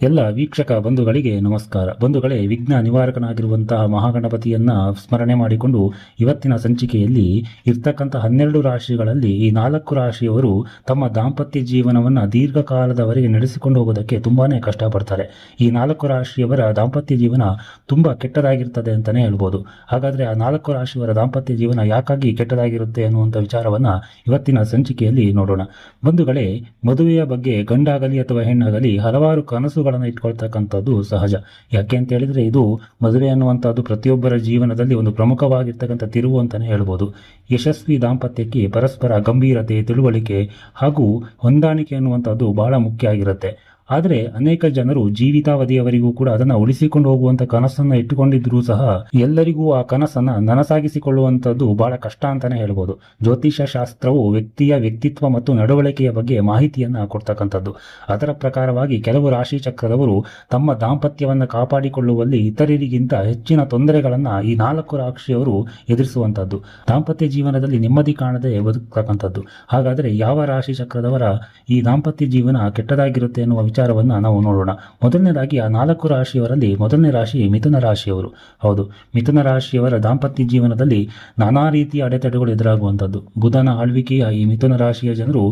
ಎಲ್ಲ ವೀಕ್ಷಕ ಬಂಧುಗಳಿಗೆ ನಮಸ್ಕಾರ. ಬಂಧುಗಳೇ, ವಿಘ್ನ ನಿವಾರಕನಾಗಿರುವಂತಹ ಮಹಾಗಣಪತಿಯನ್ನ ಸ್ಮರಣೆ ಮಾಡಿಕೊಂಡು ಇವತ್ತಿನ ಸಂಚಿಕೆಯಲ್ಲಿ ಇರ್ತಕ್ಕಂಥ ಹನ್ನೆರಡು ರಾಶಿಗಳಲ್ಲಿ ಈ ನಾಲ್ಕು ರಾಶಿಯವರು ತಮ್ಮ ದಾಂಪತ್ಯ ಜೀವನವನ್ನ ದೀರ್ಘಕಾಲದವರೆಗೆ ನಡೆಸಿಕೊಂಡು ಹೋಗೋದಕ್ಕೆ ತುಂಬಾನೇ ಕಷ್ಟಪಡ್ತಾರೆ. ಈ ನಾಲ್ಕು ರಾಶಿಯವರ ದಾಂಪತ್ಯ ಜೀವನ ತುಂಬಾ ಕೆಟ್ಟದಾಗಿರ್ತದೆ ಅಂತಾನೆ ಹೇಳ್ಬೋದು. ಹಾಗಾದ್ರೆ ಆ ನಾಲ್ಕು ರಾಶಿಯವರ ದಾಂಪತ್ಯ ಜೀವನ ಯಾಕಾಗಿ ಕೆಟ್ಟದಾಗಿರುತ್ತೆ ಅನ್ನುವಂಥ ವಿಚಾರವನ್ನ ಇವತ್ತಿನ ಸಂಚಿಕೆಯಲ್ಲಿ ನೋಡೋಣ. ಬಂಧುಗಳೇ, ಮದುವೆಯ ಬಗ್ಗೆ ಗಂಡಾಗಲಿ ಅಥವಾ ಹೆಣ್ಣಾಗಲಿ ಹಲವಾರು ಕನಸುಗಳನ್ನು ಇಟ್ಕೊಳ್ತಕ್ಕಂಥದ್ದು ಸಹಜ. ಯಾಕೆ ಅಂತ ಹೇಳಿದ್ರೆ ಇದು ಮದುವೆ ಅನ್ನುವಂಥದ್ದು ಪ್ರತಿಯೊಬ್ಬರ ಜೀವನದಲ್ಲಿ ಒಂದು ಪ್ರಮುಖವಾಗಿರ್ತಕ್ಕಂಥ ತಿರುವು ಅಂತಾನೆ ಹೇಳ್ಬೋದು. ಯಶಸ್ವಿ ದಾಂಪತ್ಯಕ್ಕೆ ಪರಸ್ಪರ ಗಂಭೀರತೆ, ತಿಳುವಳಿಕೆ ಹಾಗೂ ಹೊಂದಾಣಿಕೆ ಅನ್ನುವಂಥದ್ದು ಬಹಳ ಮುಖ್ಯ ಆಗಿರುತ್ತೆ. ಆದರೆ ಅನೇಕ ಜನರು ಜೀವಿತಾವಧಿಯವರಿಗೂ ಕೂಡ ಅದನ್ನು ಉಳಿಸಿಕೊಂಡು ಹೋಗುವಂತ ಕನಸನ್ನ ಇಟ್ಟುಕೊಂಡಿದ್ರೂ ಸಹ ಎಲ್ಲರಿಗೂ ಆ ಕನಸನ್ನ ನನಸಾಗಿಸಿಕೊಳ್ಳುವಂತದ್ದು ಬಹಳ ಕಷ್ಟ ಅಂತಾನೆ ಹೇಳ್ಬೋದು. ಜ್ಯೋತಿಷ ಶಾಸ್ತ್ರವು ವ್ಯಕ್ತಿಯ ವ್ಯಕ್ತಿತ್ವ ಮತ್ತು ನಡವಳಿಕೆಯ ಬಗ್ಗೆ ಮಾಹಿತಿಯನ್ನ ಕೊಡ್ತಕ್ಕಂಥದ್ದು. ಅದರ ಪ್ರಕಾರವಾಗಿ ಕೆಲವು ರಾಶಿ ಚಕ್ರದವರು ತಮ್ಮ ದಾಂಪತ್ಯವನ್ನ ಕಾಪಾಡಿಕೊಳ್ಳುವಲ್ಲಿ ಇತರರಿಗಿಂತ ಹೆಚ್ಚಿನ ತೊಂದರೆಗಳನ್ನ ಈ ನಾಲ್ಕು ರಾಶಿಯವರು ಎದುರಿಸುವಂತದ್ದು ದಾಂಪತ್ಯ ಜೀವನದಲ್ಲಿ ನೆಮ್ಮದಿ ಕಾಣದೆ ಬದುಕ್ತಕ್ಕಂಥದ್ದು. ಹಾಗಾದ್ರೆ ಯಾವ ರಾಶಿ ಚಕ್ರದವರ ಈ ದಾಂಪತ್ಯ ಜೀವನ ಕೆಟ್ಟದಾಗಿರುತ್ತೆ ಎನ್ನುವ ವಿಚಾರವನ್ನ ನಾವು ನೋಡೋಣ. ಮೊದಲನೇದಾಗಿ ಆ ನಾಲ್ಕು ರಾಶಿಯವರಲ್ಲಿ ಮೊದಲನೇ ರಾಶಿ ಮಿಥುನ ರಾಶಿಯವರು. ಹೌದು, ಮಿಥುನ ರಾಶಿಯವರ ದಾಂಪತ್ಯ ಜೀವನದಲ್ಲಿ ನಾನಾ ರೀತಿಯ ಅಡೆತಡೆಗಳು ಎದುರಾಗುವಂಥದ್ದು. ಬುಧನ ಆಳ್ವಿಕೆಯ ಈ ಮಿಥುನ ರಾಶಿಯ ಜನರು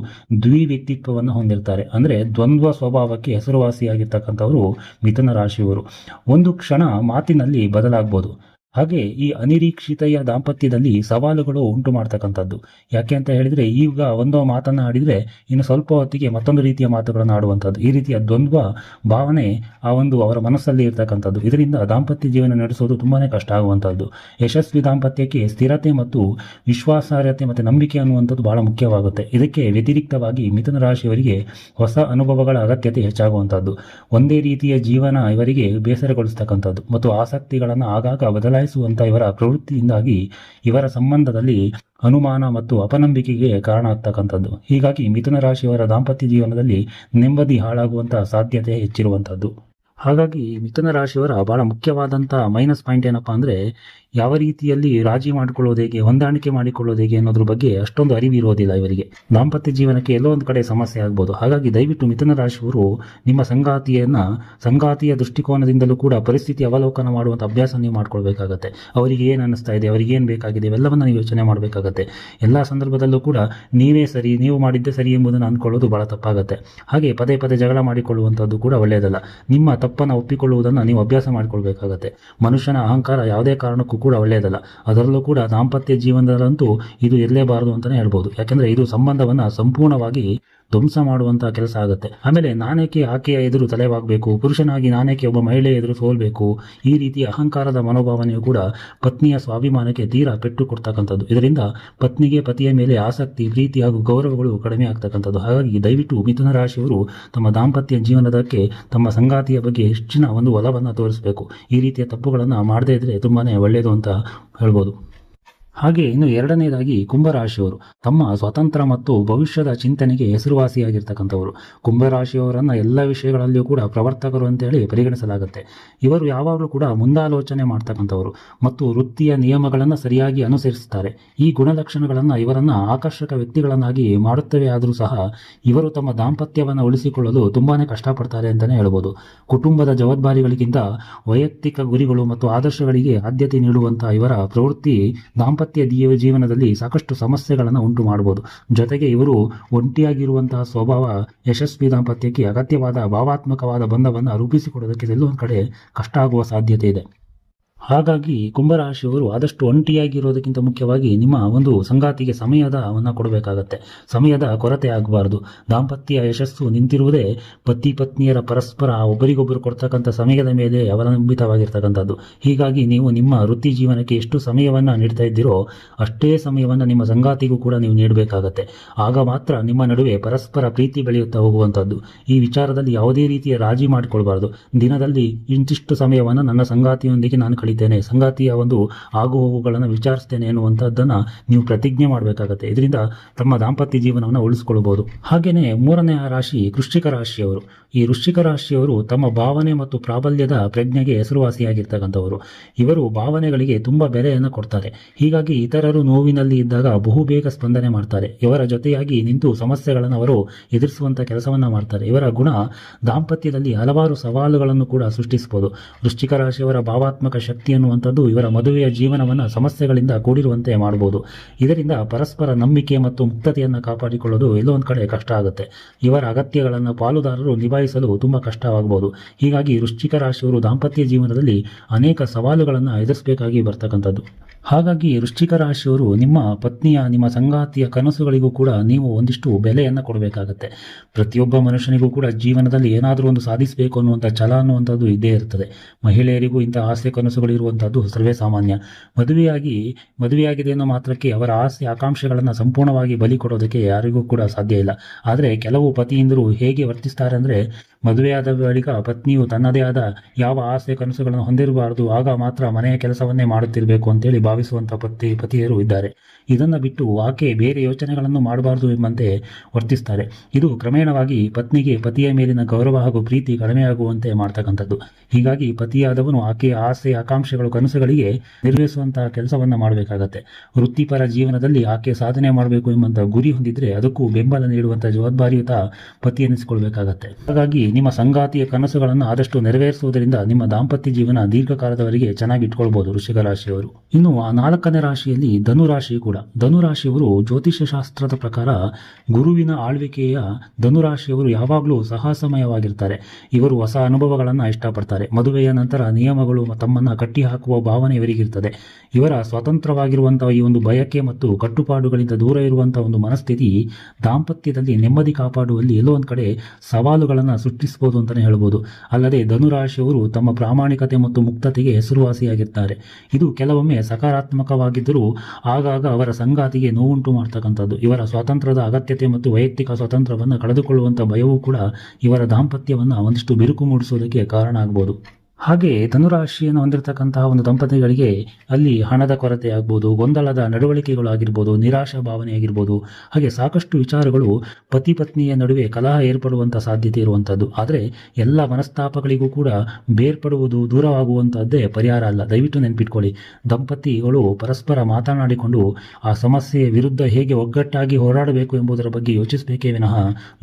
ದ್ವಿ ವ್ಯಕ್ತಿತ್ವವನ್ನು ಹೊಂದಿರ್ತಾರೆ. ಅಂದರೆ ದ್ವಂದ್ವ ಸ್ವಭಾವಕ್ಕೆ ಹೆಸರುವಾಸಿಯಾಗಿರ್ತಕ್ಕಂಥವರು ಮಿಥುನ ರಾಶಿಯವರು. ಒಂದು ಕ್ಷಣ ಮಾತಿನಲ್ಲಿ ಬದಲಾಗ್ಬೋದು. ಹಾಗೆ ಈ ಅನಿರೀಕ್ಷಿತೆಯ ದಾಂಪತ್ಯದಲ್ಲಿ ಸವಾಲುಗಳು ಉಂಟು ಮಾಡ್ತಕ್ಕಂಥದ್ದು. ಯಾಕೆ ಅಂತ ಹೇಳಿದ್ರೆ, ಈಗ ಒಂದು ಮಾತನ್ನು ಆಡಿದರೆ ಇನ್ನು ಸ್ವಲ್ಪ ಹೊತ್ತಿಗೆ ಮತ್ತೊಂದು ರೀತಿಯ ಮಾತುಗಳನ್ನು ಆಡುವಂಥದ್ದು. ಈ ರೀತಿಯ ದ್ವಂದ್ವ ಭಾವನೆ ಆ ಒಂದು ಅವರ ಮನಸ್ಸಲ್ಲಿ ಇರ್ತಕ್ಕಂಥದ್ದು. ಇದರಿಂದ ದಾಂಪತ್ಯ ಜೀವನ ನಡೆಸೋದು ತುಂಬಾನೇ ಕಷ್ಟ ಆಗುವಂಥದ್ದು. ಯಶಸ್ವಿ ದಾಂಪತ್ಯಕ್ಕೆ ಸ್ಥಿರತೆ ಮತ್ತು ವಿಶ್ವಾಸಾರ್ಹತೆ ಮತ್ತು ನಂಬಿಕೆ ಅನ್ನುವಂಥದ್ದು ಬಹಳ ಮುಖ್ಯವಾಗುತ್ತೆ. ಇದಕ್ಕೆ ವ್ಯತಿರಿಕ್ತವಾಗಿ ಮಿಥುನ ರಾಶಿಯವರಿಗೆ ಹೊಸ ಅನುಭವಗಳ ಅಗತ್ಯತೆ ಹೆಚ್ಚಾಗುವಂಥದ್ದು. ಒಂದೇ ರೀತಿಯ ಜೀವನ ಇವರಿಗೆ ಬೇಸರಗೊಳಿಸ್ತಕ್ಕಂಥದ್ದು. ಮತ್ತು ಆಸಕ್ತಿಗಳನ್ನು ಆಗಾಗ ಬದಲಾಯಿಸುವಂಥ ಇವರ ಪ್ರವೃತ್ತಿಯಿಂದಾಗಿ ಇವರ ಸಂಬಂಧದಲ್ಲಿ ಅನುಮಾನ ಮತ್ತು ಅಪನಂಬಿಕೆಗೆ ಕಾರಣ ಆಗ್ತಕ್ಕಂಥದ್ದು ಹೀಗಾಗಿ ಮಿಥುನ ರಾಶಿಯವರ ದಾಂಪತ್ಯ ಜೀವನದಲ್ಲಿ ನೆಮ್ಮದಿ ಹಾಳಾಗುವಂತಹ ಸಾಧ್ಯತೆ ಹೆಚ್ಚಿರುವಂಥದ್ದು. ಹಾಗಾಗಿ ಮಿಥುನ ರಾಶಿಯವರ ಬಹಳ ಮುಖ್ಯವಾದಂಥ ಮೈನಸ್ ಪಾಯಿಂಟ್ ಏನಪ್ಪಾ ಅಂದ್ರೆ ಯಾವ ರೀತಿಯಲ್ಲಿ ರಾಜಿ ಮಾಡಿಕೊಳ್ಳೋದು ಹೇಗೆ, ಹೊಂದಾಣಿಕೆ ಮಾಡಿಕೊಳ್ಳೋದು ಹೇಗೆ ಅನ್ನೋದ್ರ ಬಗ್ಗೆ ಅಷ್ಟೊಂದು ಅರಿವು ಇರೋದಿಲ್ಲ ಇವರಿಗೆ. ದಾಂಪತ್ಯ ಜೀವನಕ್ಕೆ ಎಲ್ಲೋ ಒಂದು ಕಡೆ ಸಮಸ್ಯೆ ಆಗ್ಬೋದು. ಹಾಗಾಗಿ ದಯವಿಟ್ಟು ಮಿಥುನ ರಾಶಿಯವರು ನಿಮ್ಮ ಸಂಗಾತಿಯನ್ನ, ಸಂಗಾತಿಯ ದೃಷ್ಟಿಕೋನದಿಂದಲೂ ಕೂಡ ಪರಿಸ್ಥಿತಿ ಅವಲೋಕನ ಮಾಡುವಂಥ ಅಭ್ಯಾಸ ನೀವು ಮಾಡ್ಕೊಳ್ಬೇಕಾಗತ್ತೆ. ಅವರಿಗೆ ಏನು ಅನ್ನಿಸ್ತಾ ಇದೆ, ಅವರಿಗೆ ಏನು ಬೇಕಾಗಿದೆ, ಇವೆಲ್ಲವನ್ನು ನೀವು ಯೋಚನೆ ಮಾಡಬೇಕಾಗತ್ತೆ. ಎಲ್ಲ ಸಂದರ್ಭದಲ್ಲೂ ಕೂಡ ನೀವೇ ಸರಿ, ನೀವು ಮಾಡಿದ್ದೇ ಸರಿ ಎಂಬುದನ್ನು ಅಂದ್ಕೊಳ್ಳೋದು ಬಹಳ ತಪ್ಪಾಗತ್ತೆ. ಹಾಗೆ ಪದೇ ಪದೇ ಜಗಳ ಮಾಡಿಕೊಳ್ಳುವಂಥದ್ದು ಕೂಡ ಒಳ್ಳೆಯದಲ್ಲ ನಿಮ್ಮ ತಪ್ಪನ್ನು ಒಪ್ಪಿಕೊಳ್ಳುವುದನ್ನು ನೀವು ಅಭ್ಯಾಸ ಮಾಡಿಕೊಳ್ಬೇಕಾಗತ್ತೆ. ಮನುಷ್ಯನ ಅಹಂಕಾರ ಯಾವುದೇ ಕಾರಣಕ್ಕೂ ಕೂಡ ಒಳ್ಳೆಯದಲ್ಲ. ಅದರಲ್ಲೂ ಕೂಡ ದಾಂಪತ್ಯ ಜೀವನದಲ್ಲಂತೂ ಇದು ಇರಲೇಬಾರದು ಅಂತಲೇ ಹೇಳ್ಬೋದು. ಯಾಕೆಂದರೆ ಇದು ಸಂಬಂಧವನ್ನು ಸಂಪೂರ್ಣವಾಗಿ ಧ್ವಂಸ ಮಾಡುವಂತಹ ಕೆಲಸ ಆಗುತ್ತೆ. ಆಮೇಲೆ ನಾನೇಕೆ ಆಕೆಯ ಎದುರು ತಲೆವಾಗಬೇಕು, ಪುರುಷನಾಗಿ ನಾನೇಕೆ ಒಬ್ಬ ಮಹಿಳೆ ಎದುರು ಸೋಲ್ಬೇಕು, ಈ ರೀತಿಯ ಅಹಂಕಾರದ ಮನೋಭಾವನೆಯು ಕೂಡ ಪತ್ನಿಯ ಸ್ವಾಭಿಮಾನಕ್ಕೆ ತೀರಾ ಪೆಟ್ಟು ಕೊಡ್ತಕ್ಕಂಥದ್ದು. ಇದರಿಂದ ಪತ್ನಿಗೆ ಪತಿಯ ಮೇಲೆ ಆಸಕ್ತಿ, ಪ್ರೀತಿ ಹಾಗೂ ಗೌರವಗಳು ಕಡಿಮೆ ಆಗ್ತಕ್ಕಂಥದ್ದು. ಹಾಗಾಗಿ ದಯವಿಟ್ಟು ಮಿಥುನ ರಾಶಿಯವರು ತಮ್ಮ ದಾಂಪತ್ಯ ಜೀವನದಕ್ಕೆ ತಮ್ಮ ಸಂಗಾತಿಯ ಬಗ್ಗೆ ಹೆಚ್ಚಿನ ಒಂದು ಒಲವನ್ನು ತೋರಿಸಬೇಕು. ಈ ರೀತಿಯ ತಪ್ಪುಗಳನ್ನು ಮಾಡದೇ ಇದ್ದರೆ ತುಂಬಾ ಒಳ್ಳೆಯದು ಅಂತ ಹೇಳ್ಬೋದು. ಹಾಗೆ ಇನ್ನು ಎರಡನೇದಾಗಿ ಕುಂಭರಾಶಿಯವರು. ತಮ್ಮ ಸ್ವತಂತ್ರ ಮತ್ತು ಭವಿಷ್ಯದ ಚಿಂತನೆಗೆ ಹೆಸರುವಾಸಿಯಾಗಿರ್ತಕ್ಕಂಥವರು. ಕುಂಭರಾಶಿಯವರನ್ನು ಎಲ್ಲ ವಿಷಯಗಳಲ್ಲಿಯೂ ಕೂಡ ಪ್ರವರ್ತಕರು ಅಂತೇಳಿ ಪರಿಗಣಿಸಲಾಗುತ್ತೆ. ಇವರು ಯಾವಾಗಲೂ ಕೂಡ ಮುಂದಾಲೋಚನೆ ಮಾಡ್ತಕ್ಕಂಥವರು ಮತ್ತು ವೃತ್ತಿಯ ನಿಯಮಗಳನ್ನು ಸರಿಯಾಗಿ ಅನುಸರಿಸುತ್ತಾರೆ ಈ ಗುಣಲಕ್ಷಣಗಳನ್ನು ಇವರನ್ನು ಆಕರ್ಷಕ ವ್ಯಕ್ತಿಗಳನ್ನಾಗಿ ಮಾಡುತ್ತವೆ ಆದರೂ ಸಹ ಇವರು ತಮ್ಮ ದಾಂಪತ್ಯವನ್ನು ಉಳಿಸಿಕೊಳ್ಳಲು ತುಂಬಾ ಕಷ್ಟಪಡ್ತಾರೆ ಅಂತಲೇ ಹೇಳ್ಬೋದು. ಕುಟುಂಬದ ಜವಾಬ್ದಾರಿಗಳಿಗಿಂತ ವೈಯಕ್ತಿಕ ಗುರಿಗಳು ಮತ್ತು ಆದರ್ಶಗಳಿಗೆ ಆದ್ಯತೆ ನೀಡುವಂತಹ ಇವರ ಪ್ರವೃತ್ತಿ ದಾಂಪತ್ಯ ದೀಯ ಜೀವನದಲ್ಲಿ ಸಾಕಷ್ಟು ಸಮಸ್ಯೆಗಳನ್ನು ಉಂಟು ಮಾಡಬಹುದು ಜೊತೆಗೆ ಇವರು ಒಂಟಿಯಾಗಿರುವಂತಹ ಸ್ವಭಾವ, ಯಶಸ್ವಿ ದಾಂಪತ್ಯಕ್ಕೆ ಅಗತ್ಯವಾದ ಭಾವಾತ್ಮಕವಾದ ಬಂಧವನ್ನು ರೂಪಿಸಿಕೊಡೋದಕ್ಕೆ ಎಲ್ಲೊಂದು ಕಡೆ ಕಷ್ಟ ಆಗುವ ಸಾಧ್ಯತೆ ಇದೆ. ಹಾಗಾಗಿ ಕುಂಭರಾಶಿಯವರು ಆದಷ್ಟು ಒಂಟಿಯಾಗಿರೋದಕ್ಕಿಂತ ಮುಖ್ಯವಾಗಿ ನಿಮ್ಮ ಒಂದು ಸಂಗಾತಿಗೆ ಸಮಯದವನ್ನು ಕೊಡಬೇಕಾಗತ್ತೆ. ಸಮಯದ ಕೊರತೆ ಆಗಬಾರದು. ದಾಂಪತ್ಯ ಯಶಸ್ಸು ನಿಂತಿರುವುದೇ ಪತಿ ಪತ್ನಿಯರ ಪರಸ್ಪರ ಒಬ್ಬರಿಗೊಬ್ಬರು ಕೊಡ್ತಕ್ಕಂಥ ಸಮಯದ ಮೇಲೆ ಅವಲಂಬಿತವಾಗಿರ್ತಕ್ಕಂಥದ್ದು. ಹೀಗಾಗಿ ನೀವು ನಿಮ್ಮ ವೃತ್ತಿ ಜೀವನಕ್ಕೆ ಎಷ್ಟು ಸಮಯವನ್ನು ನೀಡ್ತಾ ಇದ್ದೀರೋ ಅಷ್ಟೇ ಸಮಯವನ್ನು ನಿಮ್ಮ ಸಂಗಾತಿಗೂ ಕೂಡ ನೀವು ನೀಡಬೇಕಾಗತ್ತೆ. ಆಗ ಮಾತ್ರ ನಿಮ್ಮ ನಡುವೆ ಪರಸ್ಪರ ಪ್ರೀತಿ ಬೆಳೆಯುತ್ತಾ ಹೋಗುವಂಥದ್ದು. ಈ ವಿಚಾರದಲ್ಲಿ ಯಾವುದೇ ರೀತಿಯ ರಾಜಿ ಮಾಡಿಕೊಳ್ಬಾರ್ದು. ದಿನದಲ್ಲಿ ಇಂತಿಷ್ಟು ಸಮಯವನ್ನು ನನ್ನ ಸಂಗಾತಿಯೊಂದಿಗೆ ನಾನು ಪಡಿತೇನೆ ಸಂಗಾತಿಯ ಒಂದು ಆಗು ಹೋಗುಗಳನ್ನು ವಿಚಾರಿಸ್ತೇನೆ ಎನ್ನುವಂಥದ್ದನ್ನು ನೀವು ಪ್ರತಿಜ್ಞೆ ಮಾಡಬೇಕಾಗತ್ತೆ. ಇದರಿಂದ ತಮ್ಮ ದಾಂಪತ್ಯ ಜೀವನವನ್ನು ಉಳಿಸ್ಕೊಳ್ಬೋದು ಹಾಗೆಯೇ ಮೂರನೇ ರಾಶಿ ವೃಶ್ಚಿಕ ರಾಶಿಯವರು. ಈ ವೃಶ್ಚಿಕ ರಾಶಿಯವರು ತಮ್ಮ ಭಾವನೆ ಮತ್ತು ಪ್ರಾಬಲ್ಯದ ಪ್ರಜ್ಞೆಗೆ ಹೆಸರುವಾಸಿಯಾಗಿರ್ತಕ್ಕಂಥವರು. ಇವರು ಭಾವನೆಗಳಿಗೆ ತುಂಬ ಬೆಲೆಯನ್ನು ಕೊಡ್ತಾರೆ. ಹೀಗಾಗಿ ಇತರರು ನೋವಿನಲ್ಲಿ ಇದ್ದಾಗ ಬಹುಬೇಗ ಸ್ಪಂದನೆ ಮಾಡ್ತಾರೆ. ಇವರ ಜೊತೆಯಾಗಿ ನಿಂತು ಸಮಸ್ಯೆಗಳನ್ನು ಅವರು ಎದುರಿಸುವಂಥ ಕೆಲಸವನ್ನು ಮಾಡ್ತಾರೆ. ಇವರ ಗುಣ ದಾಂಪತ್ಯದಲ್ಲಿ ಹಲವಾರು ಸವಾಲುಗಳನ್ನು ಕೂಡ ಸೃಷ್ಟಿಸಬಹುದು. ವೃಶ್ಚಿಕ ರಾಶಿಯವರ ಭಾವಾತ್ಮಕ ಶಕ್ತಿ ಅನ್ನುವಂಥದ್ದು ಇವರ ಮದುವೆಯ ಜೀವನವನ್ನು ಸಮಸ್ಯೆಗಳಿಂದ ಕೂಡಿರುವಂತೆ ಮಾಡಬಹುದು. ಇದರಿಂದ ಪರಸ್ಪರ ನಂಬಿಕೆ ಮತ್ತು ಮುಕ್ತತೆಯನ್ನು ಕಾಪಾಡಿಕೊಳ್ಳೋದು ಎಲ್ಲೋ ಒಂದು ಕಡೆ ಕಷ್ಟ ಆಗುತ್ತೆ. ಇವರ ಅಗತ್ಯಗಳನ್ನು ಪಾಲುದಾರರು ನಿಭಾಯಿಸಲು ತುಂಬ ಕಷ್ಟವಾಗಬಹುದು. ಹೀಗಾಗಿ ವೃಶ್ಚಿಕ ರಾಶಿಯವರು ದಾಂಪತ್ಯ ಜೀವನದಲ್ಲಿ ಅನೇಕ ಸವಾಲುಗಳನ್ನು ಎದುರಿಸಬೇಕಾಗಿ ಬರ್ತಕ್ಕಂಥದ್ದು. ಹಾಗಾಗಿ ವೃಶ್ಚಿಕ ರಾಶಿಯವರು ನಿಮ್ಮ ಪತ್ನಿಯ, ನಿಮ್ಮ ಸಂಗಾತಿಯ ಕನಸುಗಳಿಗೂ ಕೂಡ ನೀವು ಒಂದಿಷ್ಟು ಬೆಲೆಯನ್ನು ಕೊಡಬೇಕಾಗತ್ತೆ. ಪ್ರತಿಯೊಬ್ಬ ಮನುಷ್ಯನಿಗೂ ಕೂಡ ಜೀವನದಲ್ಲಿ ಏನಾದರೂ ಒಂದು ಸಾಧಿಸಬೇಕು ಅನ್ನುವಂಥ ಛಲ ಅನ್ನುವಂಥದ್ದು ಇದ್ದೇ ಇರ್ತದೆ. ಮಹಿಳೆಯರಿಗೂ ಇಂಥ ಆಸೆ ಕನಸುಗಳು ಇರುವಂಥದ್ದು ಸರ್ವೇ ಸಾಮಾನ್ಯ. ಮದುವೆಯಾಗಿ, ಮದುವೆಯಾಗಿದೆ ಅನ್ನೋ ಮಾತ್ರಕ್ಕೆ ಅವರ ಆಸೆ, ಆಕಾಂಕ್ಷೆಗಳನ್ನು ಸಂಪೂರ್ಣವಾಗಿ ಬಲಿ ಕೊಡೋದಕ್ಕೆ ಯಾರಿಗೂ ಕೂಡ ಸಾಧ್ಯ ಇಲ್ಲ. ಆದರೆ ಕೆಲವು ಪತಿಯಿಂದರು ಹೇಗೆ ವರ್ತಿಸ್ತಾರೆ ಅಂದರೆ ಮದುವೆಯಾದ ಬಳಿಕ ಪತ್ನಿಯು ತನ್ನದೇ ಆದ ಯಾವ ಆಸೆ, ಕನಸುಗಳನ್ನು ಹೊಂದಿರಬಾರದು, ಆಗ ಮಾತ್ರ ಮನೆಯ ಕೆಲಸವನ್ನೇ ಮಾಡುತ್ತಿರಬೇಕು ಅಂತೇಳಿ ಭಾವಿಸುವಂಥ ಪತಿ, ಪತಿಯರು ಇದ್ದಾರೆ. ಇದನ್ನು ಬಿಟ್ಟು ಆಕೆ ಬೇರೆ ಯೋಚನೆಗಳನ್ನು ಮಾಡಬಾರದು ಎಂಬಂತೆ ವರ್ತಿಸ್ತಾರೆ. ಇದು ಕ್ರಮೇಣವಾಗಿ ಪತ್ನಿಗೆ ಪತಿಯ ಮೇಲಿನ ಗೌರವ ಹಾಗೂ ಪ್ರೀತಿ ಕಡಿಮೆಯಾಗುವಂತೆ ಮಾಡ್ತಕ್ಕಂಥದ್ದು. ಹೀಗಾಗಿ ಪತಿಯಾದವನು ಆಕೆಯ ಆಸೆ, ಆಕಾಂಕ್ಷೆಗಳು, ಕನಸುಗಳಿಗೆ ನಿರ್ವಹಿಸುವಂತಹ ಕೆಲಸವನ್ನು ಮಾಡಬೇಕಾಗತ್ತೆ. ವೃತ್ತಿಪರ ಜೀವನದಲ್ಲಿ ಆಕೆ ಸಾಧನೆ ಮಾಡಬೇಕು ಎಂಬಂತ ಗುರಿ ಹೊಂದಿದ್ರೆ ಅದಕ್ಕೂ ಬೆಂಬಲ ನೀಡುವಂಥ ಜವಾಬ್ದಾರಿಯುತ ಪತಿ ಎನಿಸಿಕೊಳ್ಬೇಕಾಗತ್ತೆ. ಹಾಗಾಗಿ ನಿಮ್ಮ ಸಂಗಾತಿಯ ಕನಸುಗಳನ್ನು ಆದಷ್ಟು ನೆರವೇರಿಸುವುದರಿಂದ ನಿಮ್ಮ ದಾಂಪತ್ಯ ಜೀವನ ದೀರ್ಘಕಾಲದವರೆಗೆ ಚೆನ್ನಾಗಿ ಇಟ್ಕೊಳ್ಬಹುದು ವೃಷಿಕ ರಾಶಿಯವರು. ಇನ್ನು ನಾಲ್ಕನೇ ರಾಶಿಯಲ್ಲಿ ಧನು ರಾಶಿ ಕೂಡ. ಧನು ರಾಶಿಯವರು ಜ್ಯೋತಿಷ್ಯ ಶಾಸ್ತ್ರದ ಪ್ರಕಾರ ಗುರುವಿನ ಆಳ್ವಿಕೆಯ ಧನು ರಾಶಿಯವರು ಯಾವಾಗಲೂ ಸಾಹಸಮಯವಾಗಿರ್ತಾರೆ. ಇವರು ಹೊಸ ಅನುಭವಗಳನ್ನು ಇಷ್ಟಪಡ್ತಾರೆ. ಮದುವೆಯ ನಂತರ ನಿಯಮಗಳು ತಮ್ಮನ್ನು ಕಟ್ಟಿಹಾಕುವ ಭಾವನೆ ಇವರಿಗಿರ್ತದೆ. ಇವರ ಸ್ವತಂತ್ರವಾಗಿರುವಂತಹ ಈ ಒಂದು ಬಯಕೆ ಮತ್ತು ಕಟ್ಟುಪಾಡುಗಳಿಂದ ದೂರ ಇರುವಂತಹ ಒಂದು ಮನಸ್ಥಿತಿ ದಾಂಪತ್ಯದಲ್ಲಿ ನೆಮ್ಮದಿ ಕಾಪಾಡುವಲ್ಲಿ ಎಲ್ಲೋ ಒಂದು ಕಡೆ ಸವಾಲುಗಳನ್ನು ಸೃಷ್ಟಿಸಬಹುದು ಅಂತಲೇ ಹೇಳ್ಬೋದು. ಅಲ್ಲದೆ ಧನುರಾಶಿಯವರು ತಮ್ಮ ಪ್ರಾಮಾಣಿಕತೆ ಮತ್ತು ಮುಕ್ತತೆಗೆ ಹೆಸರುವಾಸಿಯಾಗಿರ್ತಾರೆ. ಇದು ಕೆಲವೊಮ್ಮೆ ಸಕಾರಾತ್ಮಕವಾಗಿದ್ದರೂ ಆಗಾಗ ಅವರ ಸಂಗಾತಿಗೆ ನೋವುಂಟು ಮಾಡ್ತಕ್ಕಂಥದ್ದು. ಇವರ ಸ್ವಾತಂತ್ರ್ಯದ ಅಗತ್ಯತೆ ಮತ್ತು ವೈಯಕ್ತಿಕ ಸ್ವಾತಂತ್ರ್ಯವನ್ನು ಕಳೆದುಕೊಳ್ಳುವಂಥ ಭಯವೂ ಕೂಡ ಇವರ ದಾಂಪತ್ಯವನ್ನು ಒಂದಿಷ್ಟು ಬಿರುಕು ಮೂಡಿಸುವುದಕ್ಕೆ ಕಾರಣ ಆಗ್ಬೋದು. ಹಾಗೆ ಧನುರಾಶಿಯನ್ನು ಹೊಂದಿರತಕ್ಕಂತಹ ಒಂದು ದಂಪತಿಗಳಿಗೆ ಅಲ್ಲಿ ಹಣದ ಕೊರತೆ ಆಗ್ಬೋದು, ಗೊಂದಲದ ನಡವಳಿಕೆಗಳು ಆಗಿರ್ಬೋದು ನಿರಾಶಾ ಭಾವನೆ ಆಗಿರ್ಬೋದು, ಹಾಗೆ ಸಾಕಷ್ಟು ವಿಚಾರಗಳು ಪತಿ ಪತ್ನಿಯ ನಡುವೆ ಕಲಹ ಏರ್ಪಡುವಂಥ ಸಾಧ್ಯತೆ ಇರುವಂಥದ್ದು ಆದರೆ ಎಲ್ಲ ಮನಸ್ತಾಪಗಳಿಗೂ ಕೂಡ ಬೇರ್ಪಡುವುದು ದೂರವಾಗುವಂಥದ್ದೇ ಪರಿಹಾರ ಅಲ್ಲ. ದಯವಿಟ್ಟು ನೆನಪಿಟ್ಕೊಳ್ಳಿ, ದಂಪತಿಗಳು ಪರಸ್ಪರ ಮಾತನಾಡಿಕೊಂಡು ಆ ಸಮಸ್ಯೆಯ ವಿರುದ್ಧ ಹೇಗೆ ಒಗ್ಗಟ್ಟಾಗಿ ಹೋರಾಡಬೇಕು ಎಂಬುದರ ಬಗ್ಗೆ ಯೋಚಿಸಬೇಕೇ ವಿನಃ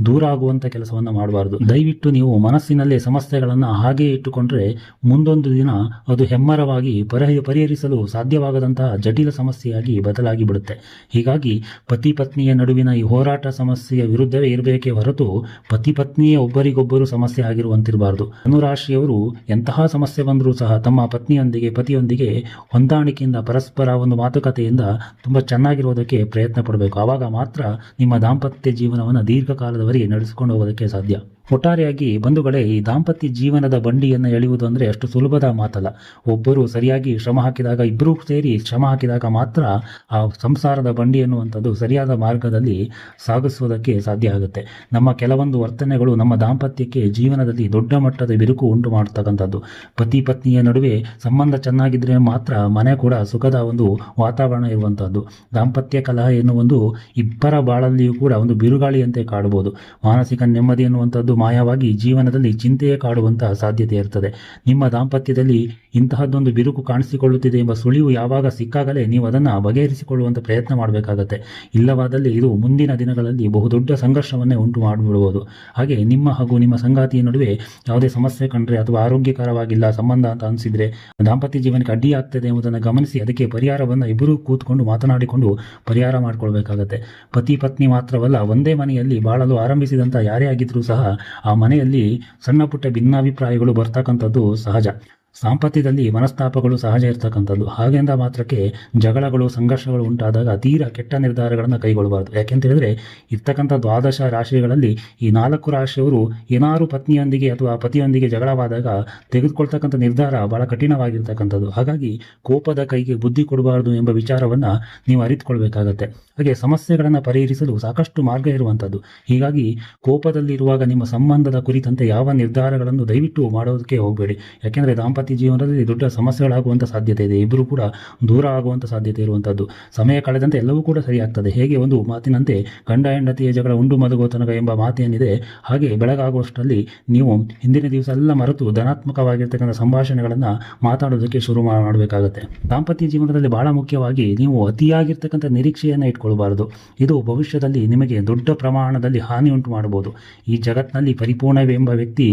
ದೂರ ಆಗುವಂಥ ಕೆಲಸವನ್ನು ಮಾಡಬಾರ್ದು. ದಯವಿಟ್ಟು ನೀವು ಮನಸ್ಸಿನಲ್ಲೇ ಸಮಸ್ಯೆಗಳನ್ನು ಹಾಗೆಯೇ ಇಟ್ಟುಕೊಂಡ್ರೆ ಮುಂದೊಂದು ದಿನ ಅದು ಹೆಮ್ಮರವಾಗಿ ಪರಹ ಪರಿಹರಿಸಲು ಸಾಧ್ಯವಾಗದಂತಹ ಜಟಿಲ ಸಮಸ್ಯೆಯಾಗಿ ಬದಲಾಗಿ ಬಿಡುತ್ತೆ. ಹೀಗಾಗಿ ಪತಿ ಪತ್ನಿಯ ನಡುವಿನ ಈ ಹೋರಾಟ ಸಮಸ್ಯೆಯ ವಿರುದ್ಧವೇ ಇರಬೇಕೇ ಹೊರತು ಪತಿ ಪತ್ನಿಯ ಒಬ್ಬರಿಗೊಬ್ಬರು ಸಮಸ್ಯೆ ಆಗಿರುವಂತಿರಬಾರದು. ಅನುರಾಶಿಯವರು ಎಂತಹ ಸಮಸ್ಯೆ ಬಂದರೂ ಸಹ ತಮ್ಮ ಪತ್ನಿಯೊಂದಿಗೆ, ಪತಿಯೊಂದಿಗೆ ಹೊಂದಾಣಿಕೆಯಿಂದ ಪರಸ್ಪರ ಒಂದು ಮಾತುಕತೆಯಿಂದ ತುಂಬ ಚೆನ್ನಾಗಿರೋದಕ್ಕೆ ಪ್ರಯತ್ನ ಪಡಬೇಕು. ಆವಾಗ ಮಾತ್ರ ನಿಮ್ಮ ದಾಂಪತ್ಯ ಜೀವನವನ್ನು ದೀರ್ಘಕಾಲದವರೆಗೆ ನಡೆಸಿಕೊಂಡು ಹೋಗೋದಕ್ಕೆ ಸಾಧ್ಯ. ಒಟ್ಟಾರೆಯಾಗಿ ಬಂಧುಗಳೇ, ಈ ದಾಂಪತ್ಯ ಜೀವನದ ಬಂಡಿಯನ್ನು ಎಳೆಯುವುದು ಅಂದರೆ ಅಷ್ಟು ಸುಲಭದ ಮಾತಲ್ಲ. ಒಬ್ಬರು ಸರಿಯಾಗಿ ಶ್ರಮ ಹಾಕಿದಾಗ ಇಬ್ಬರೂ ಸೇರಿ ಶ್ರಮ ಹಾಕಿದಾಗ ಮಾತ್ರ ಆ ಸಂಸಾರದ ಬಂಡಿ ಎನ್ನುವಂಥದ್ದು ಸರಿಯಾದ ಮಾರ್ಗದಲ್ಲಿ ಸಾಗಿಸುವುದಕ್ಕೆ ಸಾಧ್ಯ ಆಗುತ್ತೆ. ನಮ್ಮ ಕೆಲವೊಂದು ವರ್ತನೆಗಳು ನಮ್ಮ ದಾಂಪತ್ಯಕ್ಕೆ ಜೀವನದಲ್ಲಿ ದೊಡ್ಡ ಮಟ್ಟದ ಬಿರುಕು ಉಂಟು ಮಾಡ್ತಕ್ಕಂಥದ್ದು. ಪತಿ ಪತ್ನಿಯ ನಡುವೆ ಸಂಬಂಧ ಚೆನ್ನಾಗಿದ್ದರೆ ಮಾತ್ರ ಮನೆ ಕೂಡ ಸುಖದ ಒಂದು ವಾತಾವರಣ ಇರುವಂಥದ್ದು. ದಾಂಪತ್ಯ ಕಲಹ ಎನ್ನುವೊಂದು ಇಬ್ಬರ ಬಾಳಲ್ಲಿಯೂ ಕೂಡ ಒಂದು ಬಿರುಗಾಳಿಯಂತೆ ಕಾಡಬಹುದು ಮಾನಸಿಕ ನೆಮ್ಮದಿ ಎನ್ನುವಂಥದ್ದು ಮಾಯವಾಗಿ ಜೀವನದಲ್ಲಿ ಚಿಂತೆಯೇ ಕಾಡುವಂತಹ ಸಾಧ್ಯತೆ ಇರ್ತದೆ. ನಿಮ್ಮ ದಾಂಪತ್ಯದಲ್ಲಿ ಇಂತಹದ್ದೊಂದು ಬಿರುಕು ಕಾಣಿಸಿಕೊಳ್ಳುತ್ತಿದೆ ಎಂಬ ಸುಳಿವು ಯಾವಾಗ ಸಿಕ್ಕಾಗಲೇ ನೀವು ಅದನ್ನು ಬಗೆಹರಿಸಿಕೊಳ್ಳುವಂಥ ಪ್ರಯತ್ನ ಮಾಡಬೇಕಾಗತ್ತೆ. ಇಲ್ಲವಾದಲ್ಲಿ ಇದು ಮುಂದಿನ ದಿನಗಳಲ್ಲಿ ಬಹುದೊಡ್ಡ ಸಂಘರ್ಷವನ್ನೇ ಉಂಟು ಮಾಡಿಬಿಡಬಹುದು ಹಾಗೆ ನಿಮ್ಮ ಹಾಗೂ ನಿಮ್ಮ ಸಂಗಾತಿಯ ನಡುವೆ ಯಾವುದೇ ಸಮಸ್ಯೆ ಕಂಡ್ರೆ ಅಥವಾ ಆರೋಗ್ಯಕರವಾಗಿಲ್ಲ ಸಂಬಂಧ ಅಂತ ಅನಿಸಿದರೆ ದಾಂಪತ್ಯ ಜೀವನಕ್ಕೆ ಅಡ್ಡಿಯಾಗ್ತದೆ ಎಂಬುದನ್ನು ಗಮನಿಸಿ ಅದಕ್ಕೆ ಪರಿಹಾರವನ್ನು ಇಬ್ಬರೂ ಕೂತ್ಕೊಂಡು ಮಾತನಾಡಿಕೊಂಡು ಪರಿಹಾರ ಮಾಡಿಕೊಳ್ಬೇಕಾಗತ್ತೆ. ಪತಿ ಪತ್ನಿ ಮಾತ್ರವಲ್ಲ, ಒಂದೇ ಮನೆಯಲ್ಲಿ ಬಾಳಲು ಆರಂಭಿಸಿದಂಥ ಯಾರೇ ಆಗಿದ್ರೂ ಸಹ ಆ ಮನೆಯಲ್ಲಿ ಸಣ್ಣ ಪುಟ್ಟ ಭಿನ್ನಾಭಿಪ್ರಾಯಗಳು ಬರ್ತಕ್ಕಂಥದ್ದು ಸಹಜ. ದಾಂಪತ್ಯದಲ್ಲಿ ಮನಸ್ತಾಪಗಳು ಸಹಜ ಇರ್ತಕ್ಕಂಥದ್ದು. ಹಾಗೆಂದ ಮಾತ್ರಕ್ಕೆ ಜಗಳಗಳು, ಸಂಘರ್ಷಗಳು ಉಂಟಾದಾಗ ತೀರಾ ಕೆಟ್ಟ ನಿರ್ಧಾರಗಳನ್ನು ಕೈಗೊಳ್ಳಬಾರ್ದು ಯಾಕೆಂತ ಹೇಳಿದ್ರೆ ಇರ್ತಕ್ಕಂಥ ದ್ವಾದಶ ರಾಶಿಗಳಲ್ಲಿ ಈ ನಾಲ್ಕು ರಾಶಿಯವರು ಏನಾರು ಪತ್ನಿಯೊಂದಿಗೆ ಅಥವಾ ಪತಿಯೊಂದಿಗೆ ಜಗಳವಾದಾಗ ತೆಗೆದುಕೊಳ್ತಕ್ಕಂಥ ನಿರ್ಧಾರ ಬಹಳ ಕಠಿಣವಾಗಿರ್ತಕ್ಕಂಥದ್ದು. ಹಾಗಾಗಿ ಕೋಪದ ಕೈಗೆ ಬುದ್ಧಿ ಕೊಡಬಾರದು ಎಂಬ ವಿಚಾರವನ್ನು ನೀವು ಅರಿತುಕೊಳ್ಬೇಕಾಗತ್ತೆ. ಹಾಗೆ ಸಮಸ್ಯೆಗಳನ್ನು ಪರಿಹರಿಸಲು ಸಾಕಷ್ಟು ಮಾರ್ಗ ಇರುವಂಥದ್ದು. ಹೀಗಾಗಿ ಕೋಪದಲ್ಲಿರುವಾಗ ನಿಮ್ಮ ಸಂಬಂಧದ ಕುರಿತಂತೆ ಯಾವ ನಿರ್ಧಾರಗಳನ್ನು ದಯವಿಟ್ಟು ಮಾಡೋದಕ್ಕೆ ಹೋಗಬೇಡಿ. ಯಾಕೆಂದರೆ ದಾಂಪತ್ಯ ದಾಂಪತ್ಯ ಜೀವನದಲ್ಲಿ ದೊಡ್ಡ ಸಮಸ್ಯೆಗಳಾಗುವಂಥ ಸಾಧ್ಯತೆ ಇದೆ. ಇಬ್ಬರು ಕೂಡ ದೂರ ಆಗುವಂಥ ಸಾಧ್ಯತೆ ಇರುವಂಥದ್ದು. ಸಮಯ ಕಳೆದಂತೆ ಎಲ್ಲವೂ ಕೂಡ ಸರಿಯಾಗ್ತದೆ. ಹೇಗೆ ಒಂದು ಮಾತಿನಂತೆ ಗಂಡ ಹೆಂಡತಿಯ ಜಗಳ ಉಂಡು ಮದುಗೋ ತನಕ ಎಂಬ ಮಾತೇನಿದೆ ಹಾಗೆ ಬೆಳಗಾಗುವಷ್ಟರಲ್ಲಿ ನೀವು ಹಿಂದಿನ ದಿವಸ ಎಲ್ಲ ಮರೆತು ಧನಾತ್ಮಕವಾಗಿರ್ತಕ್ಕಂಥ ಸಂಭಾಷಣೆಗಳನ್ನು ಮಾತಾಡೋದಕ್ಕೆ ಶುರು ಮಾಡಬೇಕಾಗುತ್ತೆ. ದಾಂಪತ್ಯ ಜೀವನದಲ್ಲಿ ಬಹಳ ಮುಖ್ಯವಾಗಿ ನೀವು ಅತಿಯಾಗಿರ್ತಕ್ಕಂಥ ನಿರೀಕ್ಷೆಯನ್ನು ಇಟ್ಕೊಳ್ಬಾರದು. ಇದು ಭವಿಷ್ಯದಲ್ಲಿ ನಿಮಗೆ ದೊಡ್ಡ ಪ್ರಮಾಣದಲ್ಲಿ ಹಾನಿ ಉಂಟು ಮಾಡಬಹುದು ಈ ಜಗತ್ತಿನಲ್ಲಿ ಪರಿಪೂರ್ಣವೆಂಬ ವ್ಯಕ್ತಿ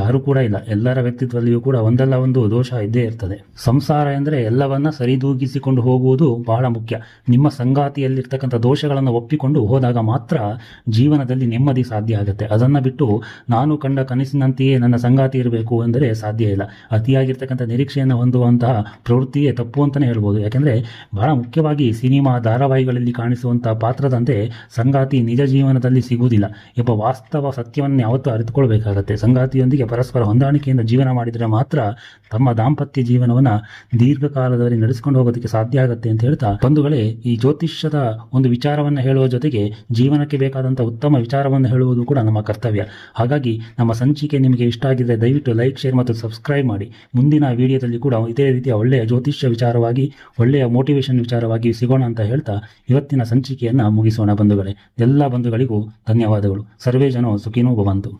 ಯಾರೂ ಕೂಡ ಇಲ್ಲ. ಎಲ್ಲರ ವ್ಯಕ್ತಿತ್ವದಲ್ಲಿಯೂ ಕೂಡ ಒಂದಲ್ಲ ಒಂದು ದೋಷ ಇದ್ದೇ ಇರ್ತದೆ. ಸಂಸಾರ ಎಂದರೆ ಎಲ್ಲವನ್ನ ಸರಿದೂಗಿಸಿಕೊಂಡು ಹೋಗುವುದು ಬಹಳ ಮುಖ್ಯ. ನಿಮ್ಮ ಸಂಗಾತಿಯಲ್ಲಿರ್ತಕ್ಕಂಥ ದೋಷಗಳನ್ನು ಒಪ್ಪಿಕೊಂಡು ಹೋದಾಗ ಮಾತ್ರ ಜೀವನದಲ್ಲಿ ನೆಮ್ಮದಿ ಸಾಧ್ಯ ಆಗುತ್ತೆ. ಅದನ್ನು ಬಿಟ್ಟು ನಾನು ಕಂಡ ಕನಸಿನಂತೆಯೇ ನನ್ನ ಸಂಗಾತಿ ಇರಬೇಕು ಅಂದರೆ ಸಾಧ್ಯ ಇಲ್ಲ. ಅತಿಯಾಗಿರ್ತಕ್ಕಂಥ ನಿರೀಕ್ಷೆಯನ್ನು ಹೊಂದುವಂತಹ ಪ್ರವೃತ್ತಿಯೇ ತಪ್ಪು ಅಂತಲೇ ಹೇಳ್ಬೋದು. ಯಾಕೆಂದರೆ ಬಹಳ ಮುಖ್ಯವಾಗಿ ಸಿನಿಮಾ ಧಾರಾವಾಹಿಗಳಲ್ಲಿ ಕಾಣಿಸುವಂತಹ ಪಾತ್ರದಂತೆ ಸಂಗಾತಿ ನಿಜ ಜೀವನದಲ್ಲಿ ಸಿಗುವುದಿಲ್ಲ. ಎಂಬ ವಾಸ್ತವ ಸತ್ಯವನ್ನು ಯಾವತ್ತೂ ಅರಿತುಕೊಳ್ಬೇಕಾಗತ್ತೆ. ಸಂಗಾತಿಯೊಂದಿಗೆ ಪರಸ್ಪರ ಹೊಂದಾಣಿಕೆಯಿಂದ ಜೀವನ ಮಾಡಿದರೆ ಮಾತ್ರ ತಮ್ಮ ದಾಂಪತ್ಯ ಜೀವನವನ್ನು ದೀರ್ಘಕಾಲದಲ್ಲಿ ನಡೆಸಿಕೊಂಡು ಹೋಗೋದಕ್ಕೆ ಸಾಧ್ಯ ಆಗುತ್ತೆ ಅಂತ ಹೇಳ್ತಾ ಬಂಧುಗಳೇ, ಈ ಜ್ಯೋತಿಷ್ಯದ ಒಂದು ವಿಚಾರವನ್ನು ಹೇಳುವ ಜೊತೆಗೆ ಜೀವನಕ್ಕೆ ಬೇಕಾದಂಥ ಉತ್ತಮ ವಿಚಾರವನ್ನು ಹೇಳುವುದು ಕೂಡ ನಮ್ಮ ಕರ್ತವ್ಯ. ಹಾಗಾಗಿ ನಮ್ಮ ಸಂಚಿಕೆ ನಿಮಗೆ ಇಷ್ಟ ಆಗಿದ್ದರೆ ದಯವಿಟ್ಟು ಲೈಕ್, ಶೇರ್ ಮತ್ತು ಸಬ್ಸ್ಕ್ರೈಬ್ ಮಾಡಿ. ಮುಂದಿನ ವಿಡಿಯೋದಲ್ಲಿ ಕೂಡ ಇದೇ ರೀತಿಯ ಒಳ್ಳೆಯ ಜ್ಯೋತಿಷ್ಯ ವಿಚಾರವಾಗಿ, ಒಳ್ಳೆಯ ಮೋಟಿವೇಶನ್ ವಿಚಾರವಾಗಿ ಸಿಗೋಣ ಅಂತ ಹೇಳ್ತಾ ಇವತ್ತಿನ ಸಂಚಿಕೆಯನ್ನು ಮುಗಿಸೋಣ ಬಂಧುಗಳೇ. ಎಲ್ಲ ಬಂಧುಗಳಿಗೂ ಧನ್ಯವಾದಗಳು. ಸರ್ವೇ ಜನ ಸುಖಿನೋ ಭವಂತು.